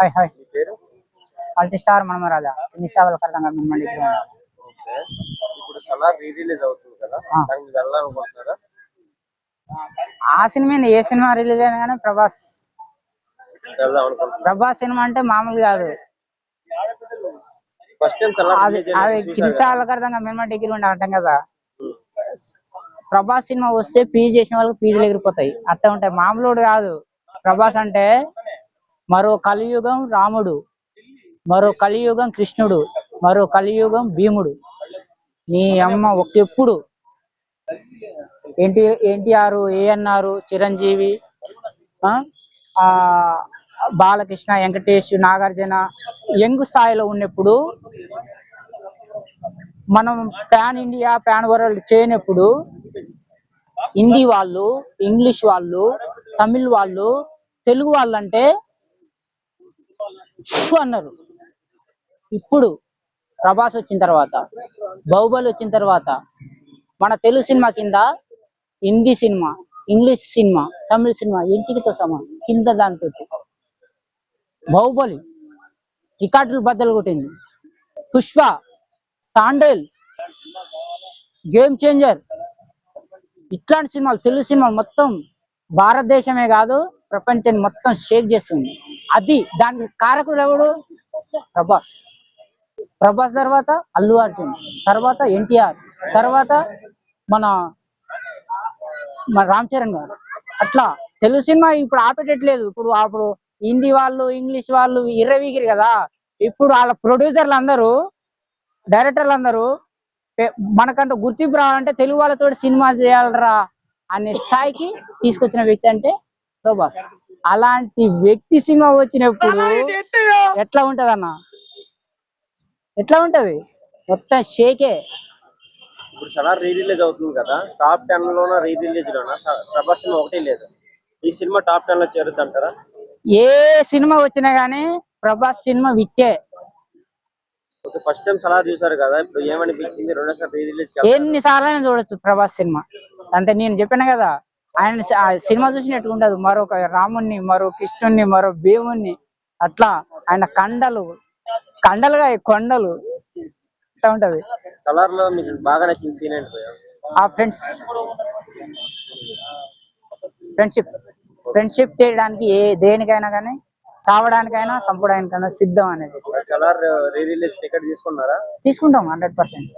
Hi hi. Multi star మనమరాజా. నిస్సావల కర్తంగా మిమ్మల్ని ఇప్పుడు సలార్ రీ రిలీజ్ అవుతుంది కదా? ఆ. దానికి మీరు వెళ్ళాలనుకుంటున్నారా? ఆ సినిమా? ఏ సినిమా రిలీజ్ అయినా కానీ ప్రభాస్. ప్రభాస్ సినిమా అంటే మామూలు కాదు. అది? నిస్సావల కర్తంగా మిమ్మల్ని డిగ్రీ ఉండే అంటాం కదా. ప్రభాస్ సినిమా వస్తే పీజీ చేసిన వాళ్ళకి పీజీలు ఎగిరిపోతాయి. అట్లా ఉంటాయి. మామూలుడు కాదు. ప్రభాస్ అంటే మరో కలియుగం రాముడు మరో కలియుగం కృష్ణుడు మరో కలియుగం భీముడు. నీ అమ్మ ఒకెప్పుడు N T NTR ANR Chiranjeevi ఆ, ఆ, బాలకృష్ణ వెంకటేష్ నాగార్జున యంగ్ స్థాయిలో ఉన్నప్పుడు మనం పాన్ ఇండియా పాన్ వరల్డ్ చేయనప్పుడు హిందీ వాళ్ళు ఇంగ్లీష్ వాళ్ళు తమిళ్ వాళ్ళు తెలుగు వాళ్ళు అంటే అన్నారు. ఇప్పుడు ప్రభాస్ వచ్చిన తర్వాత బాహుబలి వచ్చిన తర్వాత మన తెలుగు సినిమా కింద Hindi cinema English cinema Tamil cinema ఇంటికితో సమానం కింద దాంతో బాహుబలి రికార్డులు బద్దలు కొట్టింది. పుష్ప తాండేల్ గేమ్ చేంజర్ ఇట్లాంటి సినిమాలు తెలుగు సినిమాలు మొత్తం భారతదేశమే కాదు ప్రపంచాన్ని మొత్తం షేక్ చేస్తుంది అది దానికి కారకుడు ఎవడు? ప్రభాస్. ప్రభాస్ తర్వాత అల్లు అర్జున్ తర్వాత ఎన్టీఆర్ తర్వాత మన మన రామ్ చరణ్ గారు. అట్లా తెలుగు సినిమా ఇప్పుడు ఆపేటట్లేదు. ఇప్పుడు అప్పుడు హిందీ వాళ్ళు ఇంగ్లీష్ వాళ్ళు ఇర్రవీగిరి కదా. ఇప్పుడు వాళ్ళ ప్రొడ్యూసర్లు అందరూ డైరెక్టర్లు అందరూ మనకంటూ గుర్తింపు రావాలంటే తెలుగు వాళ్ళతో సినిమా చేయాలరా అనే స్థాయికి తీసుకొచ్చిన వ్యక్తి అంటే ప్రభాస్. అలాంటి వ్యక్తి సినిమా వచ్చినప్పుడు ఎట్లా ఉంటది అన్న ఎట్లా ఉంటది? మొత్తం షేకే. ఇప్పుడు సలార్ రీ రిలీజ్ అవుతుంది కదా టాప్ టెన్ లోన రీ రిలీజ్ లోన? స- ప్రభాస్ సినిమా ఒకటే లేదు. ఈ సినిమా టాప్ టెన్లో చేరుద్ది అంటారా? ఏ సినిమా వచ్చినా గానీ ప్రభాస్ సినిమా విత్తే ఓకే ఫస్ట్ టైం సలార్ చూసారు కదా ఇప్పుడు ఏమనిపించింది? రెండోసారి రీ రిలీజ్ ఎన్నిసార్లు చూడొచ్చు ప్రభాస్ సినిమా. అంటే నేను చెప్పాను కదా ఆయన సినిమా చూసినట్టు ఉండదు. మరొక రాముణ్ణి మరో కృష్ణుణ్ణి మరో భీముణ్ణి. అట్లా ఆయన కండలు కండలుగా కొండలు అట్లా ఉంటది. సలార్లో మీకు బాగా నచ్చిన సీన్? ఆ ఫ్రెండ్స్ ఫ్రెండ్షిప్ ఫ్రెండ్షిప్ చేయడానికి ఏ దేనికైనా కానీ చావడానికైనా చంపడానికైనా సిద్ధం అనేది. సలార్ రీ రిలీజ్ టికెట్ తీసుకున్నారా? తీసుకుంటాం హండ్రెడ్ పర్సెంట్.